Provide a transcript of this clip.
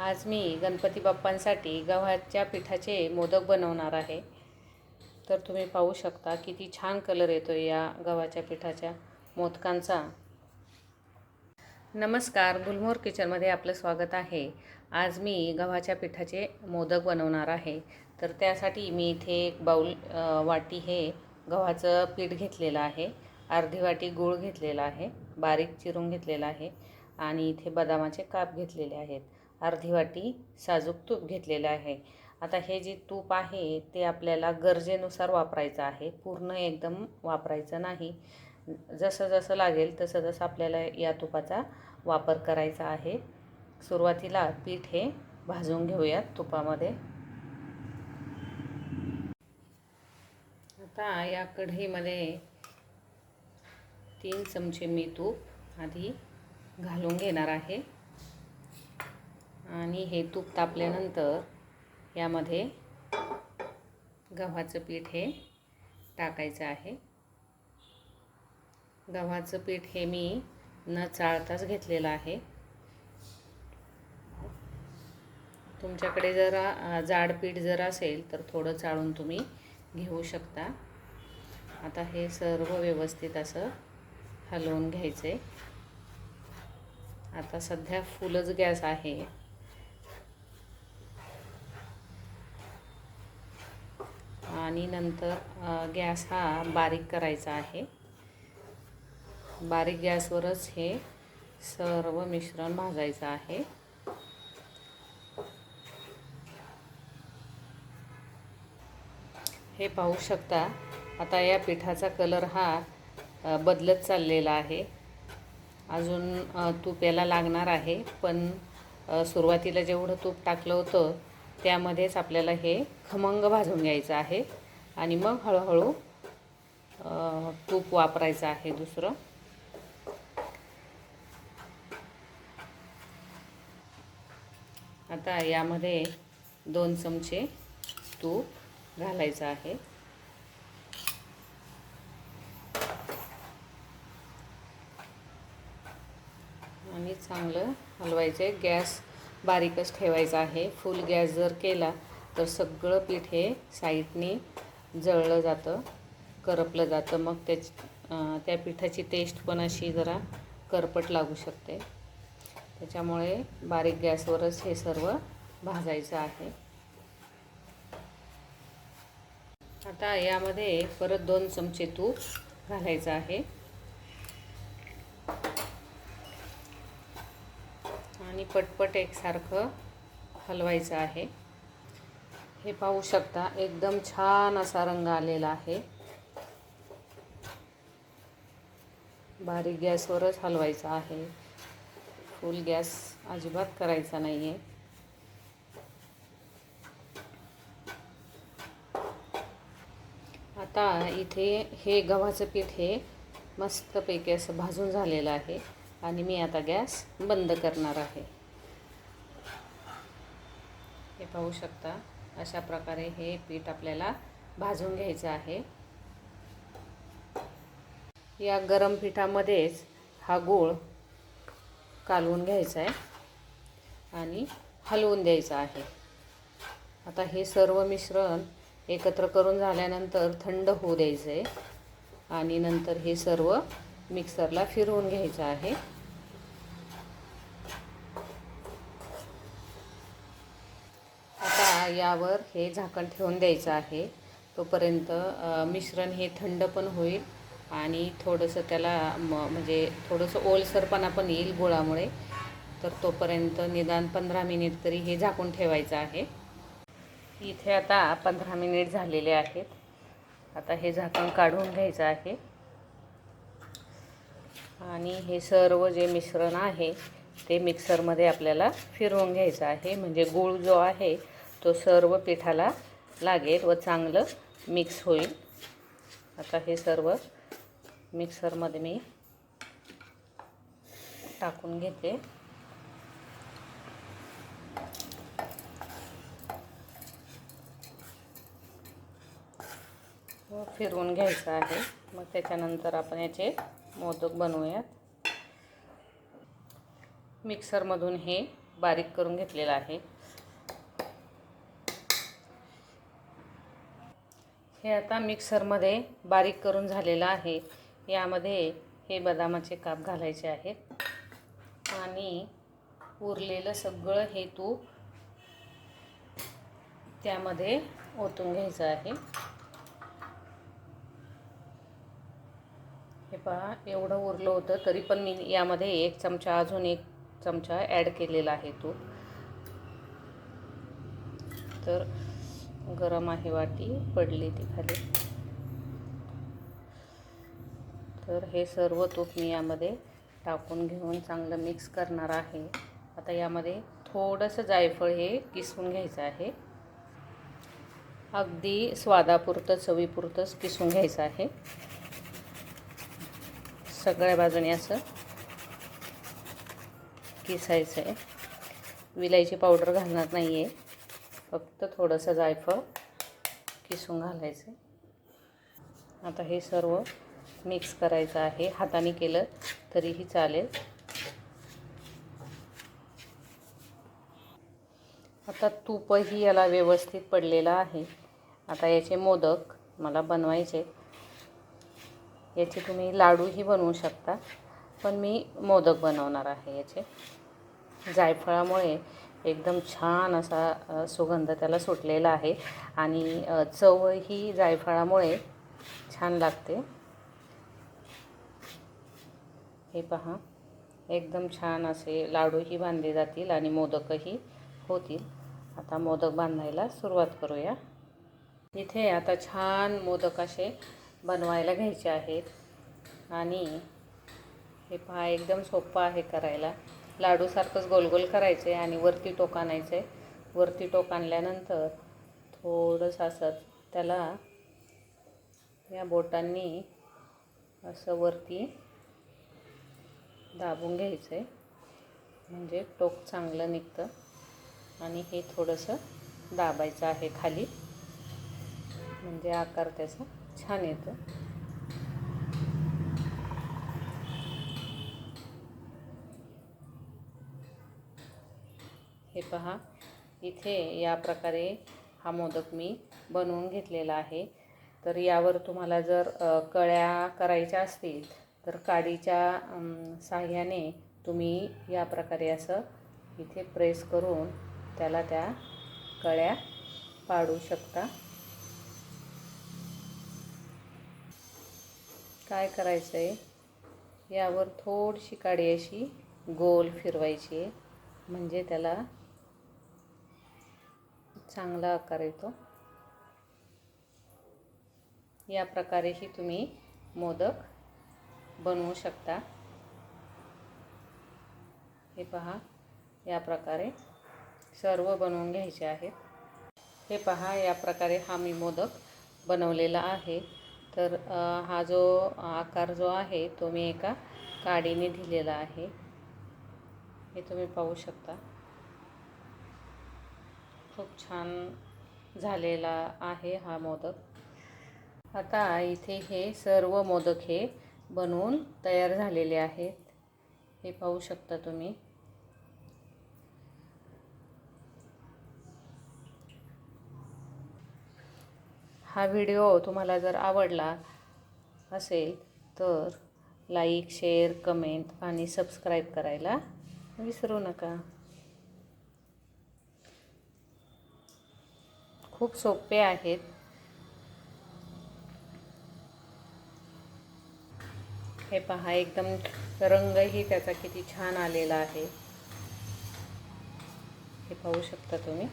आज मी गणपती बाप्पांसाठी गव्हाच्या पिठाचे मोदक बनवणार आहे. तर तुम्ही पाहू शकता किती छान कलर येतो या गव्हाच्या पिठाच्या मोदकांचा. नमस्कार गुलमोर किचनमध्ये आपलं स्वागत आहे. आज मी गव्हाच्या पिठाचे मोदक बनवणार आहे. तर त्यासाठी मी इथे एक बाऊल वाटी हे गव्हाचं पीठ घेतलेलं आहे. अर्धी वाटी गूळ घेतलेला आहे. बारीक चिरून घेतलेला आहे. आणि इथे बदामाचे काप घेतलेले आहेत. अर्धी वाटी साजूक तूप घेतलेलं आहे. आता हे जे तूप आहे ते आपल्याला गरजेनुसार वापरायचं आहे. पूर्ण एकदम वापरायचं नाही. जसं जसं लागेल तसं जसं आपल्याला या तुपाचा वापर करायचा आहे. सुरुवातीला पीठ हे भाजून घेऊयात तुपामध्ये. आता या कढईमध्ये तीन चमचे मी तूप आधी घालून घेणार आहे. आणि हे तूप तापल्यानंतर यामध्ये गव्हाचं पीठ हे टाकायचं आहे. गव्हाचं पीठ हे मी न चाळताच घेतलेलं आहे. तुमच्याकडे जरा जाड पीठ जर असेल तर थोडं चाळून तुम्ही घेऊ शकता. आता हे सर्व व्यवस्थित असं हलवून घ्यायचं आहे आता सध्या फुलच गॅस आहे. आणि नंतर गॅस हा बारीक करायचा आहे. बारीक गॅसवरच हे सर्व मिश्रण भाजायचं आहे. हे पाहू शकता आता या पिठाचा कलर हा बदलत चाललेला आहे. अजून तूप याला लागणार आहे पण सुरुवातीला जेवढं तूप टाकलं होतं त्यामध्येच आपल्याला हे खमंग भाजून घ्यायचं आहे. आणि मग हळूहळू तूप वापरायचं आहे दुसरं. आता यामध्ये दोन चमचे तूप घालायचं आहे. आणि चांगलं हलवायचं. आहे गॅस बारीकच ठेवायचा आहे. फुल गॅस जर केला तर सगळं पीठ हे साईडने जळलं जातं करपलं जातं. मग त्याच त्या पिठाची टेस्ट पण अशी जरा करपट लागू शकते. त्याच्यामुळे बारीक गॅसवरच हे सर्व भाजायचं आहे. आता यामध्ये परत दोन चमचे तूप घालायचं आहे. आणि पटपट एकसारखं हलवायचं आहे. हे पाहू शकता एकदम छान असा रंग आलेला आहे. बारीक गॅसवरच हलवायचा आहे. फुल गॅस अजिबात करायचा नाही आहे आता इथे हे गव्हाचं पीठ हे मस्तपैकी असं भाजून झालेलं आहे आणि मी आता गॅस बंद करणार आहे. हे पाहू शकता. अशा प्रकारे हे पीठ आपल्याला भाजून घ्यायचं आहे. या गरम पिठामध्येच हा गूळ कालवून घ्यायचा आहे आणि हलवून द्यायचा आहे. आता हे सर्व मिश्रण एकत्र करून झाल्यानंतर थंड होऊ द्यायचं आहे आणि नंतर हे सर्व मिक्सरला फिरवून घ्यायचं आहे. आता यावर हे झाकण ठेवून द्यायचं आहे. तोपर्यंत मिश्रण हे थंड पण होईल आणि थोडंसं त्याला म म्हणजे थोडंसं ओलसरपणा पण येईल गुळामुळे. तर तोपर्यंत निदान पंधरा मिनिट तरी हे झाकून ठेवायचं आहे. इथे आता पंधरा मिनिट झालेले आहेत. आता हे झाकण काढून घ्यायचं आहे. आणि हे सर्व जे मिश्रण आहे ते मिक्सरमध्ये आपल्याला फिरवून घ्यायचं आहे. म्हणजे गूळ जो आहे तो सर्व पिठाला लागेल व चांगलं मिक्स होईल. आता हे सर्व मिक्सरमध्ये मी टाकून घेते. व फिरवून घ्यायचं आहे. मग त्याच्यानंतर आपण याचे मोदक बनवूयात. मिक्सरमधून हे बारीक करून घेतलेलं आहे. हे आता मिक्सरमध्ये बारीक करून झालेलं आहे. यामध्ये हे बदामाचे काप घालायचे आहेत. आणि उरलेलं सगळं हे तूप त्यामध्ये ओतून घ्यायचं आहे. हे पहा एवढं उरलं होतं तरी पण मी यामध्ये एक चमचा अजून एक चमचा ॲड केलेला आहे तूप तर गरम आहे वाटी पडली ती खाली. तर हे सर्व तूप मी यामध्ये टाकून घेऊन चांगलं मिक्स करणार आहे. आता यामध्ये थोडंसं जायफळ हे किसून घ्यायचं आहे. अगदी स्वादापुरतं चवीपुरतंच किसून घ्यायचं आहे. सगळ्या बाजूने असं किसायचं आहे विलायची पावडर घालणार नाही आहे फक्त थोडंसं जायफळ किसून घालायचं. आता हे सर्व मिक्स करायचं आहे. हाताने केलं तरीही चालेल. आता तूपही याला व्यवस्थित पडलेलं आहे. आता याचे मोदक मला बनवायचे. याचे तुम्ही लाडूही बनवू शकता. पण मी मोदक बनवणार आहे याचे. जायफळामुळे एकदम छान असा सुगंध त्याला सुटलेला आहे. आणि चवही जायफळामुळे छान लागते. हे पहा. एकदम छान असे लाडूही बांधले जातील आणि मोदकही होतील. आता मोदक बांधायला सुरुवात करूया. इथे आता छान मोदक असे बनवायला घ्यायचे आहेत. आणि हे पहा एकदम सोपं आहे करायला. लाडूसारखंच गोल गोल करायचे आणि वरती टोक आणायचे. वरती टोक आणल्यानंतर थोडंसं असं त्याला या बोटांनी असं वरती दाबून घ्यायचं आहे म्हणजे टोक चांगलं निघतं. आणि हे थोडंसं दाबायचं आहे खाली. म्हणजे आकार त्याचा छान येतं. पहा. इथे या प्रकारे हा मोदक मी बनवून घेतलेला आहे. तर यावर तुम्हाला जर कळ्या करायच्या असतील तर काडीच्या साह्याने तुम्ही या प्रकारे असं इथे प्रेस करून त्याला त्या कळ्या पाडू शकता. काय करायचं आहे यावर थोडीशी काडी अशी गोल फिरवायची आहे. म्हणजे त्याला चांगला आकार येतो. या प्रकारेही तुम्ही मोदक बनवू शकता. हे पहा या प्रकारे सर्व बनवून घ्यायचे आहेत. हे पहा या प्रकारे हा मी मोदक बनवलेला आहे. तर हा जो आकार जो आहे तो मी एका काडीने दिलेला आहे. हे तुम्ही पाहू शकता. खूप छान झालेला आहे हा मोदक. आता इथे हे सर्व मोदक हे बनवून तयार झालेले आहेत. हे पाहू शकता तुम्ही. हा व्हिडिओ तुम्हाला जर आवडला असेल तर लाईक शेअर कमेंट आणि सबस्क्राईब करायला विसरू नका. खूप सोपे आहेत. हे पहा एकदम रंगही त्याचा किती छान आलेला आहे. हे पाहू शकता तुम्ही.